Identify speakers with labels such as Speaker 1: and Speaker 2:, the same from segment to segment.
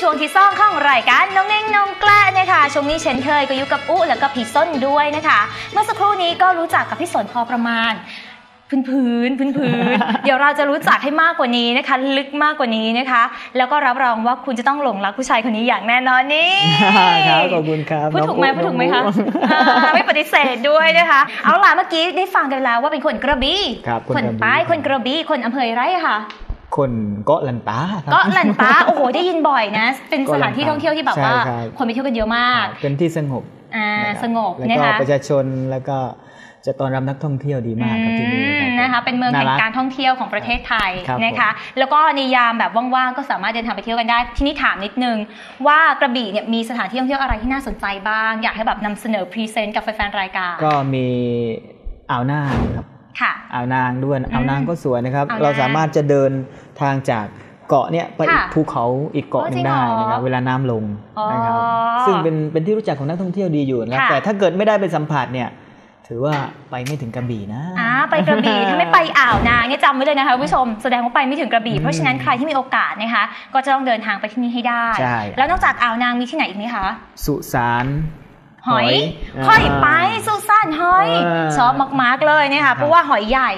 Speaker 1: ช่วงที่ซ่องข้องรายการน้องเน่งน้องแกล้นะคะช่วงนี้เช่นเคยก็อยู่กับอุ๊แล้วก็พี่ส้นด้วยนะคะ เมื่อสักครู่นี้ก็รู้จักกับพี่สนพอประมาณพื้นพื้นพื้นพื้นเดี๋ยวเราจะรู้จักให้มากกว่านี้นะคะ ลึกมากกว่านี้นะคะ แล้วก็รับรองว่าคุณจะต้องหลงรักผู้ชายคนนี้อย่างแน่นอนนี่
Speaker 2: ครับขอบคุณครับ
Speaker 1: พูดถูกไหม
Speaker 2: น้อง
Speaker 1: พูดถูกไหมคะ
Speaker 2: น้องอุ๊
Speaker 1: อ่าไม่ปฏิเสธด้วยนะคะ เอาล่ะเมื่อกี้ได้ฟังกันแล้วว่าเป็นคนกระบี่
Speaker 2: ครับคน
Speaker 1: คน
Speaker 2: กระบี่
Speaker 1: ใต้คนกระบี่คนอำเภอไรอะค่ะ
Speaker 2: คนเกาะลันตาครับ
Speaker 1: ก็ลันตาโอ้โหได้ยินบ่อยนะ เป็นสถานที่ท่องเที่ยวที่แบบว่า
Speaker 2: ใช่ครับ
Speaker 1: คนไปเที่ยวกันเยอะมาก
Speaker 2: เป็นที่สงบ
Speaker 1: อ่า
Speaker 2: นะครับ
Speaker 1: สงบ
Speaker 2: แล้ว
Speaker 1: นะ
Speaker 2: ก็
Speaker 1: คะ
Speaker 2: ประชาชนแล้วก็จะต้อนรับนักท่องเที่ยวดีมากครับที่นี่
Speaker 1: อื
Speaker 2: รับ
Speaker 1: มนะคะเป็นเมืองแห่ง
Speaker 2: น่
Speaker 1: การท่องเที่ยวของประเทศไทย
Speaker 2: ครับ
Speaker 1: นะคะแล้วก็ในยามแบบว่างๆก็สามารถเดินทางไปเที่ยวกันได้ ทีนี้ถามนิดนึง ว่ากระบี่เนี่ยมีสถานที่ท่องเที่ยวอะไรที่น่าสนใจบ้าง อยากให้แบบนำเสนอพรีเซนต์กับแฟนๆรายการ
Speaker 2: ก็มีอ่าวนางครับ
Speaker 1: ค่ะ
Speaker 2: อ่าวนางด้วยอ่าวนางก็สวยนะครับ
Speaker 1: อ่าวนาง
Speaker 2: เราสามารถจะเดินทางจากเกาะเนี่ยไปอีก
Speaker 1: ค่ะ
Speaker 2: ภูเขาอีกเกาะหนึ่
Speaker 1: อ๋อจริ
Speaker 2: ง
Speaker 1: ง
Speaker 2: ได้
Speaker 1: เหรอ
Speaker 2: นะครับเวลาน้ำลงนะครับ
Speaker 1: อ๋อ
Speaker 2: ซึ่งเป็นเป็นที่รู้จักของนักท่องเที่ยวดีอยู่นะครับ
Speaker 1: ค่ะ
Speaker 2: แต่ถ้าเกิดไม่ได้ไปสัมผัสเนี่ยถือว่าไปไม่ถึงกระบี่นะ
Speaker 1: อ่าไปกระบี่ถ้าไม่ไปอ่าวนางเนี่ยจำไว้เลยนะคะคุณผู้ชมแสดงว่าไปไม่ถึงกระบี่
Speaker 2: อืม
Speaker 1: เพราะฉะนั้นใครที่มีโอกาสนะคะ ก็จะต้องเดินทางไปที่นี่ให้ได้
Speaker 2: ใช่
Speaker 1: แล้วนอกจากอ่าวนางมีที่ไหนอีกไหมคะ
Speaker 2: สุสาน
Speaker 1: หอยาหอยไปสุสานหอย
Speaker 2: เออ
Speaker 1: ชอบมากๆเลยนะคะเพราะว่าหอยใหญ่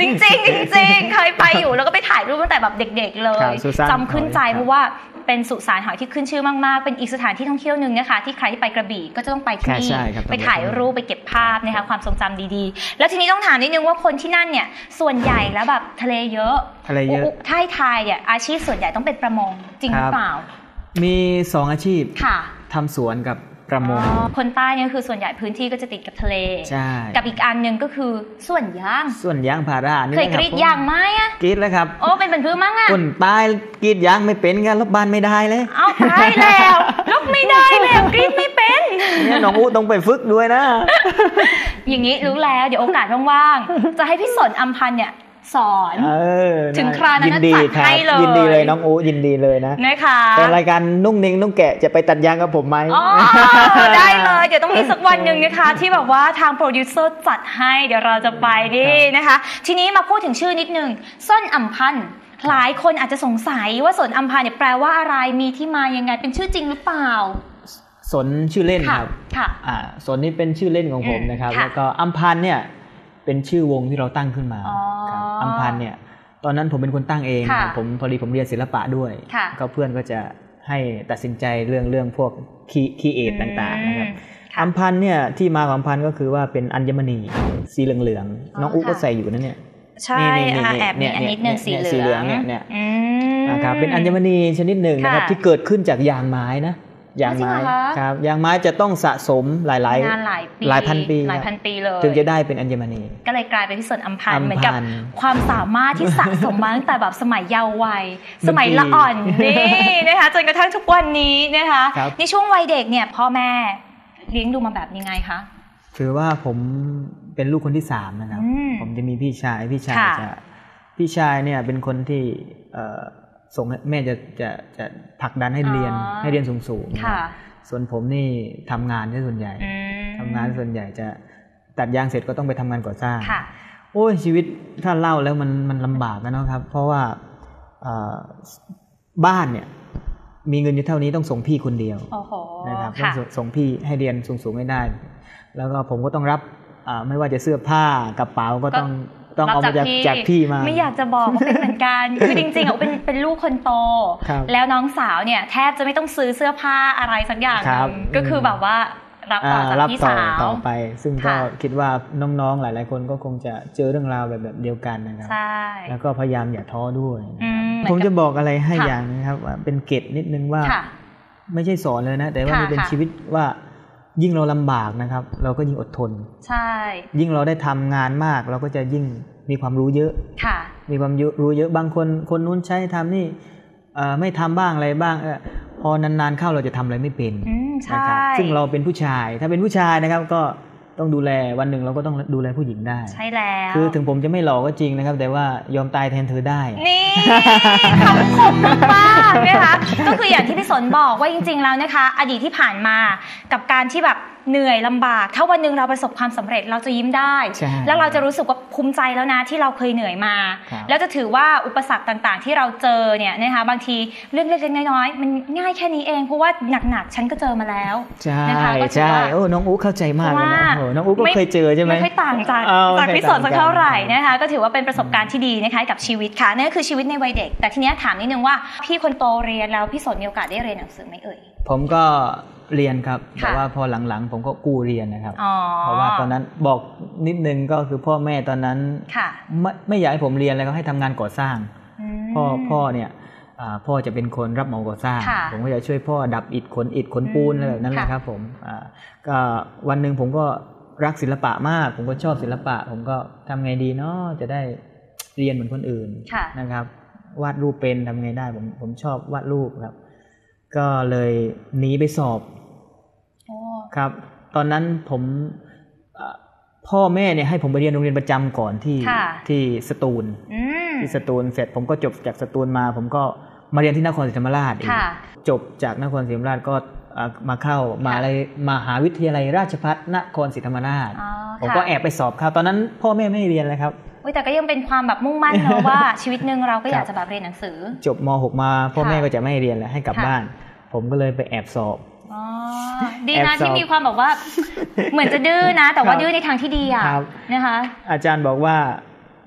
Speaker 1: จริงๆจริงๆเคยไปอยู่แล้วก็ไปถ่ายรูปตั้งแต่แบบเด็ก ๆ เล
Speaker 2: ครั
Speaker 1: ย
Speaker 2: บสุสาน
Speaker 1: จำขึ้นใจ
Speaker 2: หอยครับ
Speaker 1: เพราะว่าเป็นสุสานหอยที่ขึ้นชื่อมากๆ เป็นอีกสถานที่ท่องเที่ยวหนึ่งนะคะที่ใครที่ไปกระบี่ก็จะต้องไปที่นี่
Speaker 2: ใช่ครับ
Speaker 1: ไปถ่ายรูปไปเก็บภาพนะคะความทรงจำดีๆ แล้วทีนี้ต้องถามนิดนึงว่าคนที่นั่นเนี่ยส่วนใหญ่แล้วแบบทะเลเยอะ
Speaker 2: ทะเลเยอะ
Speaker 1: ถ้าให้ทายเนี่ยอาชีพส่วนใหญ่ต้องเป็นประมงจริงหรือเปล่า
Speaker 2: มีสองอาชีพ
Speaker 1: ค่ะ
Speaker 2: ทำสวนกับประมง
Speaker 1: อ๋อคนใต้เนี่ยคือส่วนใหญ่พื้นที่ก็จะติดกับทะเล
Speaker 2: ใช่
Speaker 1: กับอีกอันหนึ่งก็คือส่วนย่าง
Speaker 2: ส่วนยางพารานี่
Speaker 1: เคย
Speaker 2: นะ
Speaker 1: ก
Speaker 2: คบ
Speaker 1: รีดยางไหมอะ
Speaker 2: กรีดแล้วครับ
Speaker 1: โอ้เป็นเป็นพื้นมั้งอะ
Speaker 2: คนตายกรีดยางไม่เป็นกันรถบ้านไม่ได้เลย
Speaker 1: เอาตายแล้วลุกไม่ได้แล้วกรีดไม่เป็น
Speaker 2: เนี่ยน้องอู้ต้องไปฝึกด้วยนะ
Speaker 1: อย่างนี้รู้แล้วเดี๋ยวโอกาสว่างๆจะให้พี่สนอัมพันธ์เนี่ย สอน
Speaker 2: เออ
Speaker 1: ถึงคราวนั้น
Speaker 2: ยินดี
Speaker 1: จัด
Speaker 2: ครับ
Speaker 1: ให้เลย
Speaker 2: ยินดีเลยน้องอู้ยินดีเลยนะ
Speaker 1: นะคะ
Speaker 2: เป็นรายการนุ่งนิ่งนุ่งแกะจะไปตัดยางกับผมไหม
Speaker 1: อ๋อได้เลยเดี๋ยวต้องมีสักวันหนึ่งนะคะ ที่แบบว่าทางโปรดิวเซอร์จัดให้เดี๋ยวเราจะไปนี่นะคะ ทีนี้มาพูดถึงชื่อนิดนึงส้นอัมพันธ์หลายคนอาจจะสงสัยว่าสนอัมพันธ์เนี่ยแปลว่าอะไรมีที่มายังไงเป็นชื่อจริงหรือเปล่า
Speaker 2: สนชื่อเล่น
Speaker 1: ค่ะ
Speaker 2: ครับ
Speaker 1: ค่ะ
Speaker 2: อ่าสนนี่เป็นชื่อเล่นของผม
Speaker 1: อืม
Speaker 2: นะครับ
Speaker 1: ค่ะ
Speaker 2: แล้วก็อัมพันธ์เนี่ยเป็นชื่อวงที่เราตั้งขึ้นมา
Speaker 1: อ๋อ
Speaker 2: ครับอัมพันธ์เนี่ยตอนนั้นผมเป็นคนตั้งเองนะครับ
Speaker 1: ค่ะ
Speaker 2: ผมพอดีผมเรียนศิลปะด้วย
Speaker 1: ค่ะ
Speaker 2: ก็เพื่อนก็จะให้ตัดสินใจเรื่องเรื่องพวกคีคีเอทต่างๆนะครับ
Speaker 1: อืมค่ะ
Speaker 2: อัมพันธ์เนี่ยที่มาของอัมพันธ์ก็คือว่าเป็นอัญมณีสีเหลือง
Speaker 1: อ๋อ
Speaker 2: ๆน้องอุ๊ก็
Speaker 1: ค่ะ
Speaker 2: ใส่อยู่นั่นเนี่ย
Speaker 1: ใช่
Speaker 2: นี่นี่
Speaker 1: อะ
Speaker 2: นี่
Speaker 1: แอบมี
Speaker 2: เนี่ย
Speaker 1: อันนิดนึง
Speaker 2: เนี่ย
Speaker 1: สี
Speaker 2: เนี่ย
Speaker 1: เห
Speaker 2: สีเหลื
Speaker 1: ลื
Speaker 2: อ
Speaker 1: องง
Speaker 2: เนี่ยเนี่ย
Speaker 1: อืม
Speaker 2: นะครับเป็นอัญมณีชนิดหนึ่งนะครับ
Speaker 1: ค่ะ
Speaker 2: ที่เกิดขึ้นจากยางไม้นะ ยางไม้
Speaker 1: จริงเหรอคะ
Speaker 2: ครับยางไม้จะต้องสะสมหลาย
Speaker 1: งานหลายปี
Speaker 2: หลายพันปี
Speaker 1: หลายพันปีเลย
Speaker 2: ถึงจะได้เป็นอัญมณี
Speaker 1: ก็เลยกลายเป็นที่สนอัมพัน
Speaker 2: อั
Speaker 1: ธ์
Speaker 2: มพันธ์
Speaker 1: เหมือนกับความสามารถที่สะสมมาตั้งแต่แบบสมัยเยาว์วัย
Speaker 2: ดนตรี
Speaker 1: สมัยละอ่อนนี่นะคะจนกระทั่งทุกวันนี้นะคะ
Speaker 2: ครับ
Speaker 1: ในช่วงวัยเด็กเนี่ยพ่อแม่เลี้ยงดูมาแบบยังไงคะ
Speaker 2: ถือว่าผมเป็นลูกคนที่สามนะครับ
Speaker 1: อืม
Speaker 2: ผมจะมีพี่ชายพี่ชาย
Speaker 1: ค่ะ
Speaker 2: จะพี่ชายเนี่ยเป็นคนที่เอ่อ ส่งให้แม่จะจะจะผลักดันให้เรียน
Speaker 1: อ๋อ
Speaker 2: ให้เรียนสูงๆนะค
Speaker 1: ค่ะ
Speaker 2: รับส่วนผมนี่ทำงานซะส่วนใหญ่
Speaker 1: อืม
Speaker 2: ทำงานส่วนใหญ่จะตัดยางเสร็จก็ต้องไปทำงานก่อสร้าง
Speaker 1: ค่ะ
Speaker 2: โอ้ยชีวิตถ้าเล่าแล้วมันมันลำบากนะเนาะครับ เพราะว่าเอ่อบ้านเนี่ยมีเงินอยู่เท่านี้ต้องส่งพี่คนเดียว
Speaker 1: โอ้โห
Speaker 2: นะครับต้อง
Speaker 1: ค่ะ
Speaker 2: ส่งส่งพี่ให้เรียนสูงๆให้ได้ แล้วก็ผมก็ต้องรับอ่าไม่ว่าจะเสื้อผ้ากระเป๋าก็ต้อง ต้องเอามาจากจากพี่มา
Speaker 1: ไม่อยากจะบอกว่าเป็นเหมือนกัน คือจริงๆอะเป็นเป็นลูกคนโต
Speaker 2: ครับ
Speaker 1: แล้วน้องสาวเนี่ยแทบจะไม่ต้องซื้อเสื้อผ้าอะไรสักอย่างห
Speaker 2: ครั
Speaker 1: นึ่
Speaker 2: บ
Speaker 1: งก็คือแบบว่ารับต่อจาก
Speaker 2: รับ
Speaker 1: พี่
Speaker 2: ต่อ
Speaker 1: สาว
Speaker 2: ต่อไป ซึ่งก็
Speaker 1: ค่ะ
Speaker 2: คิดว่าน้องๆหลาย ๆ คนก็คงจะเจอเรื่องราวแบบแบบเดียวกันนะครับ
Speaker 1: ใช่
Speaker 2: แล้วก็พยายามอย่าท้อด้วยนะ
Speaker 1: อื
Speaker 2: ครับ
Speaker 1: ม
Speaker 2: ผมจะบอกอะไรให้
Speaker 1: ค่ะ
Speaker 2: อย่างนะครับว่าเป็นเกตนิดนึงว่า
Speaker 1: ค่ะ
Speaker 2: ไม่ใช่สอนเลยนะ แต่ว่า
Speaker 1: ค่ะ
Speaker 2: มันเป็น
Speaker 1: ค่ะ
Speaker 2: ชีวิตว่า ยิ่งเราลำบากนะครับ เราก็ยิ่งอดทน
Speaker 1: ใช่
Speaker 2: ยิ่งเราได้ทำงานมาก เราก็จะยิ่งมีความรู้เยอะ
Speaker 1: ค่ะ
Speaker 2: มีความรู้เยอะบางคนคนนู้นใช้ทำนี่เอ่อไม่ทำบ้างอะไรบ้างเออพอนานๆเข้าเราจะทำอะไรไม่เป็น
Speaker 1: อืม
Speaker 2: นะ
Speaker 1: ใช่
Speaker 2: ครับซึ่งเราเป็นผู้ชาย ถ้าเป็นผู้ชายนะครับก็ ต้องดูแลวันหนึ่งเราก็ต้องดูแลผู้หญิงได้
Speaker 1: ใช่แล้ว
Speaker 2: คือถึงผมจะไม่หล่อก็จริงนะครับ แต่ว่ายอมตายแทนเธอได้
Speaker 1: นี่คำคมมากๆนะคะก็คืออย่างที่พี่สนบอกว่าจริง ๆ แล้วนะคะ อดีตที่ผ่านมากับการที่แบบเหนื่อยลำบาก ถ้าวันหนึ่งเราประสบความสำเร็จเราจะยิ้มได้
Speaker 2: ใช่
Speaker 1: แล้วเราจะรู้สึกว่าภูมิใจแล้วนะที่เราเคยเหนื่อยมา
Speaker 2: ครับ
Speaker 1: แล้วจะถือว่าอุปสรรคต่างๆ ที่เราเจอเนี่ยนะคะบางทีเรื่องเล็กๆน้อยๆมันง่ายแค่นี้เองเพราะว่าหนักๆฉันก็เจอมาแล้ว
Speaker 2: ใช่
Speaker 1: นะคะก็ถือ
Speaker 2: ใช่
Speaker 1: ว่า
Speaker 2: โอ้น้องอุ๊เข้าใจมากเลยนะ
Speaker 1: เพราะว่า
Speaker 2: โอ้น้องอุ๊ก็เคยเจอใช่ไหม
Speaker 1: ไม่ค่อยต่างจาก
Speaker 2: อ้
Speaker 1: จาก
Speaker 2: ไม่
Speaker 1: พี่สนสัก
Speaker 2: ต่ง
Speaker 1: เท่าไหร่นะคะก็ถือว่าเป็นประสบการณ์ที่ดีนะคะกับชีวิตค่ะนั่นก็คือชีวิตในวัยเด็ก แต่ทีเนี้ยถามนิดนึงว่าพี่คนโตเรียนแล้วพี่สนมีโอกาสได้เรียนหนังสือไหมเอ่ย
Speaker 2: ผมก็เรียนครับ
Speaker 1: ค่ะ
Speaker 2: แต่ว่าพอหลังๆ ผมก็กู้เรียนนะครับ
Speaker 1: อ๋อ
Speaker 2: เพราะว่าตอนนั้นบอกนิดนึงก็คือพ่อแม่ตอนนั้น
Speaker 1: ค่ะ
Speaker 2: ไม่ไม่อยากให้ผมเรียนเลยก็ให้ทำงานก่อสร้าง
Speaker 1: ม
Speaker 2: พ่อพ่อเนี่ยอ่าพ่อจะเป็นคนรับเหมาก่อสร้าง
Speaker 1: ค่ะ
Speaker 2: ผมก็จะช่วยพ่อดับอิฐขนอิฐขนปูน
Speaker 1: อืม
Speaker 2: อะไรแบบนั้นแหละ
Speaker 1: ค่ะ
Speaker 2: ครับผมอ่าก็วันหนึ่งผมก็ รักศิลปะมาก ผมก็ชอบศิลปะ ผมก็ทำไงดีเนาะจะได้เรียนเหมือนคนอื่น
Speaker 1: ค่ะ
Speaker 2: นะครับ วาดรูปเป็นทำไงได้ ผมผมชอบวาดรูปครับ ก็เลยหนีไปสอบ
Speaker 1: โอ้
Speaker 2: ครับ ตอนนั้นผมอ่าพ่อแม่เนี่ยให้ผมไปเรียนโรงเรียนประจำก่อนที่
Speaker 1: ค่ะ
Speaker 2: ที่สตูล
Speaker 1: อืม
Speaker 2: ที่สตูลเสร็จ ผมก็จบจากสตูลมา ผมก็มาเรียนที่นครศรีธรรมราชอีก
Speaker 1: ค่ะ
Speaker 2: จบจากนครศรีธรรมราชก็อ่า มาเข้ามาอะไรมหาวิทยาลัยราชภัฏนครศรีธรรมราช
Speaker 1: อ๋อ
Speaker 2: ผม
Speaker 1: ค่ะ
Speaker 2: ก็แอบไปสอบครับตอนนั้นพ่อแม่ไม่ให้เรียนเลยครับ
Speaker 1: อุ๊ยแต่ก็ยังเป็นความแบบมุ่งมั่นเนอะว่าชีวิตหนึ่งเราก็อยาก
Speaker 2: ครับ
Speaker 1: จะแบบเรียนหนังสือ
Speaker 2: จบม .6 มาพ่อ
Speaker 1: ค่ะ
Speaker 2: แม่ก็จะไม่ให้เรียนแล้วให้กลับ
Speaker 1: ค่ะ
Speaker 2: บ้าน ผมก็เลยไปแอบสอบ
Speaker 1: อ๋อดี
Speaker 2: แอบ
Speaker 1: นะ
Speaker 2: สอบ
Speaker 1: ที่มีความแบบว่า เหมือนจะดื้อนะ แต่ว่า
Speaker 2: ครับ
Speaker 1: ดื้อในทางที่ดีอะ
Speaker 2: ครับ
Speaker 1: นะคะ
Speaker 2: อาจารย์บอกว่า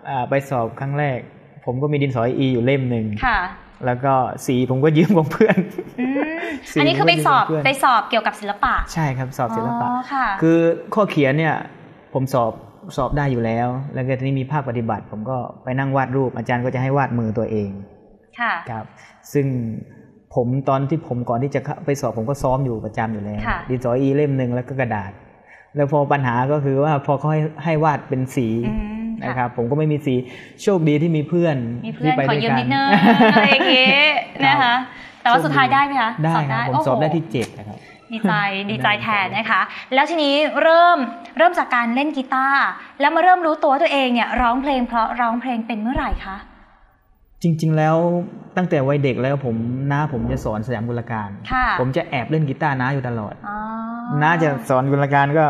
Speaker 2: อ่าไปสอบครั้งแรก ผมก็มีดินสออีอยู่เล่มหนึ่ง
Speaker 1: ค่ะ
Speaker 2: แล้วก็สีผมก็ยืมของเพื่อน
Speaker 1: อืม
Speaker 2: สิ่ง
Speaker 1: อันนี้คือไปสอบ
Speaker 2: ที่เพื่อน
Speaker 1: ไปสอบเกี่ยวกับศิลปะ
Speaker 2: ใช่ครับสอบศิลปะ
Speaker 1: อ๋อค่ะ
Speaker 2: คือข้อเขียนเนี่ยผมสอบสอบได้อยู่แล้ว แล้วก็ทีนี้มีภาคปฏิบัติ ผมก็ไปนั่งวาดรูป อาจารย์ก็จะให้วาดมือตัวเอง
Speaker 1: ค่ะ
Speaker 2: ครับ ซึ่งผมตอนที่ผมก่อนที่จะเข้าไปสอบผมก็ซ้อมอยู่ประจำอยู่แล้ว
Speaker 1: ค่ะ
Speaker 2: ดินสออีเล่มหนึ่งแล้วก็กระดาษ แล้วพอปัญหาก็คือว่าพอเขาให้ให้วาดเป็นสี
Speaker 1: อืม
Speaker 2: นะครับ ผมก็ไม่มีสีโชคดีที่มีเพื่อน
Speaker 1: มีเพื่อน
Speaker 2: ที่ไป
Speaker 1: ขอ
Speaker 2: ด้วย
Speaker 1: ยืม
Speaker 2: กัน
Speaker 1: นิดนึงอะไรอย่างเงี้ยนะคะ แต่ว่าสุดท้ายได้ไหมคะ
Speaker 2: ได้
Speaker 1: สอบ
Speaker 2: ครั
Speaker 1: ได้
Speaker 2: บผม
Speaker 1: โโห
Speaker 2: สอบได้ที่เจ็ดนะครับ
Speaker 1: ดีใจดีใจแทนนะคะ แล้วทีนี้เริ่มเริ่มจากการเล่นกีตาร์แล้วมาเริ่มรู้ตัวว่าตัวเองเนี่ยร้องเพลงเพราะร้องเพลงเป็นเมื่อไหร่คะ
Speaker 2: จริง ๆ แล้วตั้งแต่วัยเด็กแล้วผมน้าผมจะสอนสยามกุลการ
Speaker 1: ค่ะ
Speaker 2: ผมจะแอบเล่นกีตาร์น้าอยู่ตลอด
Speaker 1: อ๋อ
Speaker 2: น้าจะสอนกุลการก็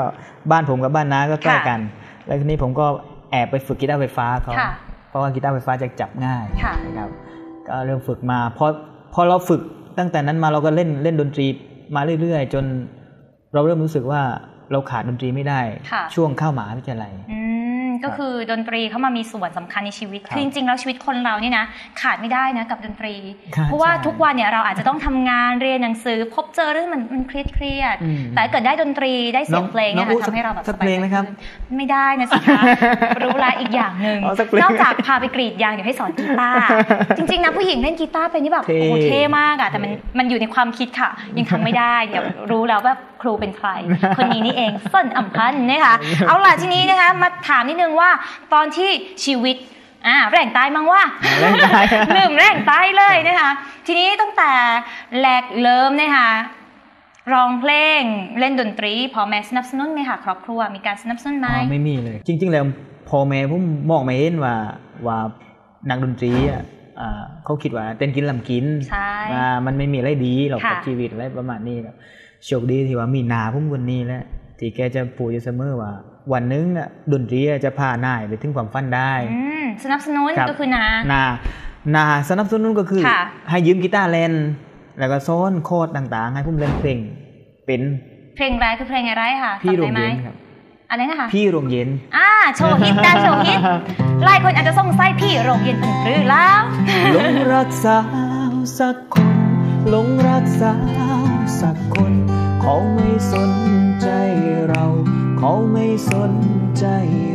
Speaker 2: บ้านผมกับบ้านน้าก็ใกล้
Speaker 1: ค่ะ
Speaker 2: กัน แล้วทีนี้ผมก็แอบไปฝึกกีตาร์ไฟฟ้าเขา
Speaker 1: ค่ะ
Speaker 2: เพราะว่ากีตาร์ไฟฟ้าจะจับง่าย
Speaker 1: ค่ะ
Speaker 2: นะครับก็เริ่มฝึกมาพอพอเราฝึกตั้งแต่นั้นมาเราก็เล่นเล่นดนตรีมาเรื่อย ๆ จนเราเริ่มรู้สึกว่าเราขาดดนตรีไม่ได้
Speaker 1: ค่ะ
Speaker 2: ช่วงเข้ามหาวิทยาลัย
Speaker 1: อืม ก็คือดนตรีเข้ามามีส่วนสำคัญในชีวิต
Speaker 2: ครับ
Speaker 1: คือจริงๆแล้วชีวิตคนเรานี่นะขาดไม่ได้นะกับดนตรี
Speaker 2: ครับ
Speaker 1: เพราะว่า
Speaker 2: ใช่
Speaker 1: ทุกวันเนี่ยเราอาจจะต้องทำงานเรียนหนังสือ พบเจอเรื่องมันมันเครียดเครียดๆ
Speaker 2: อืม
Speaker 1: แต่ถ้าเกิดได้ดนตรีได้เสียงเพลงเนี่ย
Speaker 2: น้อง
Speaker 1: ค่ะ
Speaker 2: อุ๊
Speaker 1: ทำให้เราแบบ
Speaker 2: สักเพลงไหมครับ
Speaker 1: ขึ้นไม่ได้นะสิคะรู้ละอีกอย่างหนึ่ง
Speaker 2: เอาสักเพลง
Speaker 1: นอกจากพาไปกรีดยางเดี๋ยวให้สอนกีตาร์จริงๆนะผู้หญิงเล่นกีตาร์เป็นนี่แบบ
Speaker 2: เท่
Speaker 1: โอ้โหเท่มากอะแต่มันมันอยู่ในความคิดค่ะ ยังทำไม่ได้เดี๋ยวรู้แล้วว่าค รูเป็นใคร คนนี้นี่เองส้นอัมพันธ์นะคะ เอาล่ะทีนี้นะคะมาถามนิดนึงว่าตอนที่ชีวิตอ่าแร่งตายมั้งว่า
Speaker 2: แร่งตาย
Speaker 1: ลืมแร่งตายเลยนะคะ ทีนี้ตั้งแต่แรกเริ่มนะคะร้องเพลงเล่นดนตรีพอแม่สนับสนุนไหมคะครอบครัวมีการสนับสนุนไหม
Speaker 2: อ๋อไม่มีเลย จริง ๆ แล้วพอแม่ผมมองไม่เห็นว่าว่านักดนตรีอะอ่าเขาคิดว่าเต้นกินลำกิน
Speaker 1: ใช่
Speaker 2: อ่ามันไม่มีอะไรดีหรอก
Speaker 1: ค่ะ
Speaker 2: กับชีวิตอะไรประมาณนี้ครับ โชคดีที่ว่ามีนาผมคนนี้แหละที่แกจะพูดอยู่เสมอว่า วันหนึงน่ะดนตรีจะพานายไปถึงความฝันได้
Speaker 1: อืมสนับสนุน
Speaker 2: ครับ
Speaker 1: ก็คือนา
Speaker 2: นานาสนับสนุนก็คือ
Speaker 1: ค่ะ
Speaker 2: ให้ยืมกีตาร์เล่น แล้วก็ซ้อนโคอร์ดต่างๆ ให้ผมเล่นเพลงเป็น
Speaker 1: เพลงไรคือเพลงอะไรค่ะ
Speaker 2: พี่โร
Speaker 1: จำ
Speaker 2: ง
Speaker 1: ได้ไหม
Speaker 2: เย็นครับ
Speaker 1: อะไรนะคะ
Speaker 2: พี่โรงเย็น
Speaker 1: อ่าโชว์ฮิตนะโชว์ฮิตหลายคนอาจจะสงสัยพี่โรงเรียนเป็นหรือแล้ว
Speaker 2: หลงรักสาวสักคนหลงรักสาว สักคน เขาไม่สนใจเรา เขาไม่สนใจ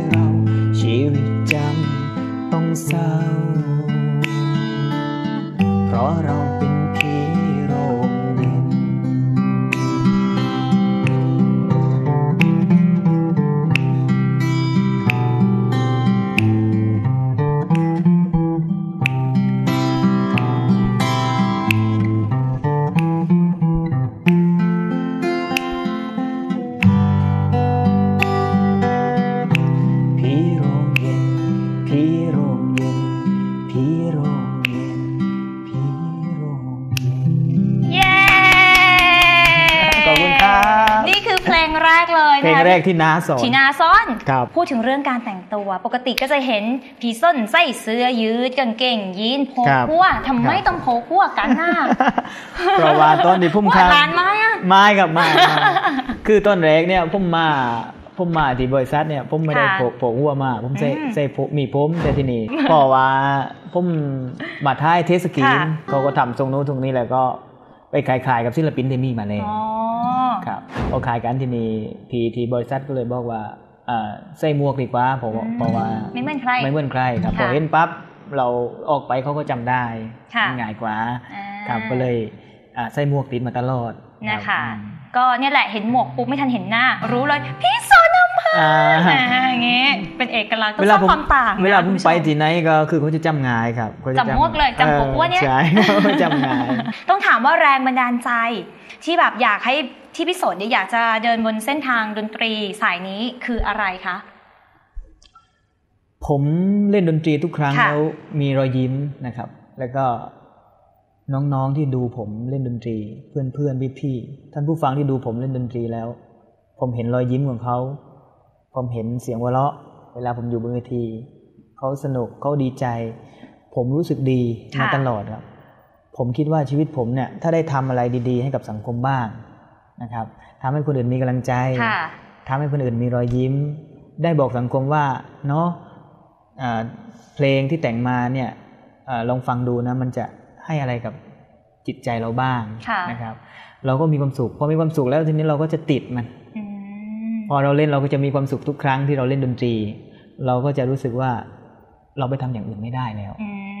Speaker 2: เรา ชีวิตจำต้องเศร้า เพราะเรา เพลง
Speaker 1: นะคะ
Speaker 2: แรกที่น้าสอน
Speaker 1: ทีนาซ้อน
Speaker 2: ครับ
Speaker 1: พูดถึงเรื่องการแต่งตัว ปกติก็จะเห็นผีส้นใส่เสื้อยืดกางเกงยีนโพก
Speaker 2: ครับ
Speaker 1: หัวทำไม
Speaker 2: ครับ
Speaker 1: ต้องโพกหัวกันน่ะ
Speaker 2: เพราะว่าตอนนี้พุ่ม
Speaker 1: หัว
Speaker 2: ค้าง
Speaker 1: ร้านไหมอะ
Speaker 2: ไม่ครับไม่ไม่คือต้นแรกเนี่ยผมมาผมมาที่บริษัทเนี่ยผมไม่ได้
Speaker 1: ค่ะ
Speaker 2: โผล่โผล่หัวมาผมใส่
Speaker 1: อืม
Speaker 2: ใส่ผมมีผมแต่ที่นี่เพราะว่าผมมาท้ายเทศกีน
Speaker 1: ค่ะ
Speaker 2: เขาก็ทำทรงนู้นทรงนี้แล้วก็ไปขายๆกับศิลปินที่มีมาเลย
Speaker 1: อ๋อ
Speaker 2: ครับพอขายกันที่นี่ทีทีบริษัทก็เลยบอกว่าอ่าใส่หมวกดีกว่าเพราะว่า
Speaker 1: อืม
Speaker 2: เพราะว่า
Speaker 1: ไม่เหมือนใคร
Speaker 2: ไม่เหมือนใครครับ
Speaker 1: ค่ะ
Speaker 2: พอเห็นปั๊บเราออกไปเขาก็จำได้
Speaker 1: ค่ะ
Speaker 2: ง่ายกว่า
Speaker 1: อ่า
Speaker 2: ครับก็เลยอ่าใส่หมวกติดมาตลอด
Speaker 1: นะคะ
Speaker 2: รับ
Speaker 1: ก็เนี่ยแหละเห็นหมวกปุ๊บไม่ทันเห็นหน้า รู้เลยพี่โซนมพัน
Speaker 2: อ่า
Speaker 1: ธ์อย่างงี้เป็นเอกลักษณ์ต้อง
Speaker 2: เว
Speaker 1: ส
Speaker 2: ลา
Speaker 1: ร้าง
Speaker 2: ผม
Speaker 1: ความต่างนะ
Speaker 2: เวลาผม
Speaker 1: คุณผู้ช
Speaker 2: ไปที่ไหนก็คือเขาจะจำง่ายครับเขาจะ
Speaker 1: จำมวกเลยจำพวกว่าเนี่ย
Speaker 2: ใช่จำง่าย
Speaker 1: ต้องถามว่าแรงบันดาลใจที่แบบอยากให้ ที่พี่สนเนี่ยอยากจะเดินบนเส้นทางดนตรีสายนี้คืออะไรคะ
Speaker 2: ผมเล่นดนตรีทุกครั้ง
Speaker 1: ค่ะ
Speaker 2: แล้วมีรอยยิ้มนะครับ แล้วก็น้องๆที่ดูผมเล่นดนตรี เพื่อนๆพี่ๆท่านผู้ฟังที่ดูผมเล่นดนตรีแล้ว ผมเห็นรอยยิ้มของเขาผมเห็นเสียงหัวเราะ เวลาผมอยู่บนเวทีเขาสนุกเขาดีใจ ผมรู้สึกดี
Speaker 1: ค่ะ
Speaker 2: มาตลอดครับ ผมคิดว่าชีวิตผมเนี่ย ถ้าได้ทำอะไรดี ๆ ให้กับสังคมบ้าง นะครับทำให้คนอื่นมีกำลังใจ
Speaker 1: ค่ะ
Speaker 2: ทำให้คนอื่นมีรอยยิ้ม ได้บอกสังคมว่าเนาะอ่าเพลงที่แต่งมาเนี่ยอาลองฟังดูนะมันจะให้อะไรกับจิตใจเราบ้าง
Speaker 1: ค่ะ
Speaker 2: นะครับ เราก็มีความสุขพอมีความสุขแล้วทีนี้เราก็จะติดมัน
Speaker 1: อืม
Speaker 2: พอเราเล่นเราก็จะมีความสุขทุกครั้งที่เราเล่นดนตรี เราก็จะรู้สึกว่าเราไปทำอย่างอื่นไม่ได้แล้ว
Speaker 1: อืม
Speaker 2: ค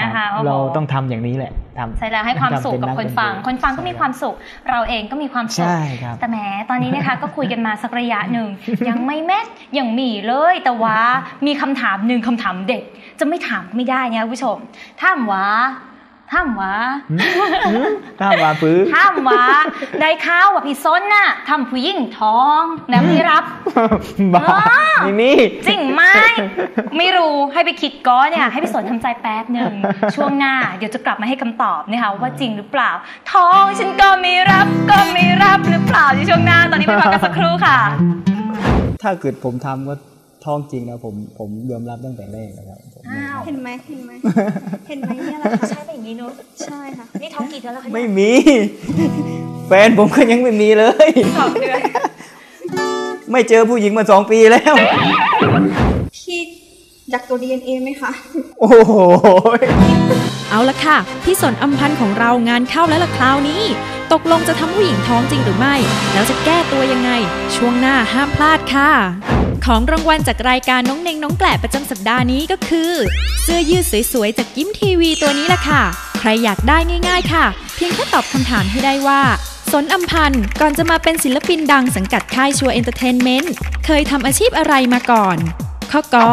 Speaker 1: นะ
Speaker 2: รับ
Speaker 1: คะโอ้โห
Speaker 2: เราต้องทำอย่างนี้แหละทำ
Speaker 1: ใช่แล้วให้ความสุขกับคนฟัง
Speaker 2: ทำเป็
Speaker 1: คนฟังก็มี
Speaker 2: ใช่
Speaker 1: ความสุข เราเองก็มีความสุข
Speaker 2: ใช่ครับ
Speaker 1: แต่แหมตอนนี้นะคะก็คุยกันมาสักระยะหนึ่งยังไม่แม่นยังมีเลย แต่ว่ามีคำถามหนึ่งคำถามเด็ดจะไม่ถามก็ไม่ได้เนี่ยคุณผู้ชมถามว่า ถามว่า
Speaker 2: หืมถ้ามว่าปื้อ
Speaker 1: ถามว่าได้ข่าวว่าพี่ส้นน่ะทำผู้หญิงท้องแล้วไม่รับ
Speaker 2: บ้า
Speaker 1: อ้าว
Speaker 2: นี่นี่
Speaker 1: จริงไหมไม่รู้ให้ไปคิดก้อนเนี่ยให้พี่สนทำใจแป๊บหนึ่งช่วงหน้า เดี๋ยวจะกลับมาให้คำตอบนะคะว่าจริงหรือเปล่า ท้องฉันก็ไม่รับก็ไม่รับหรือเปล่าในช่วงหน้าตอนนี้ไปพักกันสักครู่ค่ะ
Speaker 2: ถ้าเกิดผมทำก็ ท้องจริงนะผมผมยอมรับตั้งแต่แรกนะครับผม
Speaker 1: อ้าว
Speaker 3: เห็นไหมเห็นไหมเห็นไหมเนี่ยแหละค่ะ
Speaker 1: ใช่เป็นอย่างนี้นุ๊ก
Speaker 3: ใช่ค่ะ
Speaker 1: นี่ท้องกี่เดือนแล้วคะ
Speaker 2: ไม่มี แฟนผมก็ยังไม่มีเลย
Speaker 1: สองเดือน
Speaker 2: ไม่เจอผู้หญิงมาสองปีแล้ว
Speaker 3: พี่อยากตัว DNA ไหมคะ
Speaker 2: โอ้โห
Speaker 4: เอาละค่ะ พี่สนอำพันธ์ของเรางานเข้าแล้วล่ะคราวนี้ ตกลงจะทำผู้หญิงท้องจริงหรือไม่ แล้วจะแก้ตัวยังไง ช่วงหน้าห้ามพลาดค่ะ ของรางวัลจากรายการน้องเนงน้องแกลประจำสัปดาห์นี้ก็คือ เสื้อยืดสวยๆ จากยิ้มทีวีตัวนี้ล่ะค่ะ ใครอยากได้ง่าย ๆ ค่ะ เพียงแค่ตอบคำถามให้ได้ว่าสนอำพันธ์ก่อนจะมาเป็นศิลปินดังสังกัดค่ายชัวเอนเตอร์เทนเมนต์เคยทำอาชีพอะไรมาก่อน ข้อกอ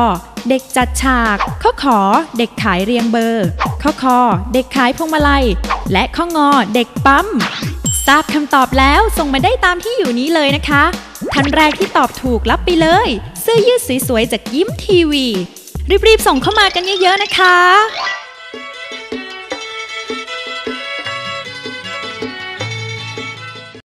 Speaker 4: เด็กจัดฉาก ข้อขอ เด็กขายเรียงเบอร์ ข้อคอ เด็กขายพวงมาลัย และข้องอ เด็กปั๊ม ทราบคำตอบแล้วส่งมาได้ตามที่อยู่นี้เลยนะคะ ท่านแรกที่ตอบถูกรับไปเลย เสื้อยืดสวยๆจากยิ้มทีวี รีบๆส่งเข้ามากันเยอะๆนะคะ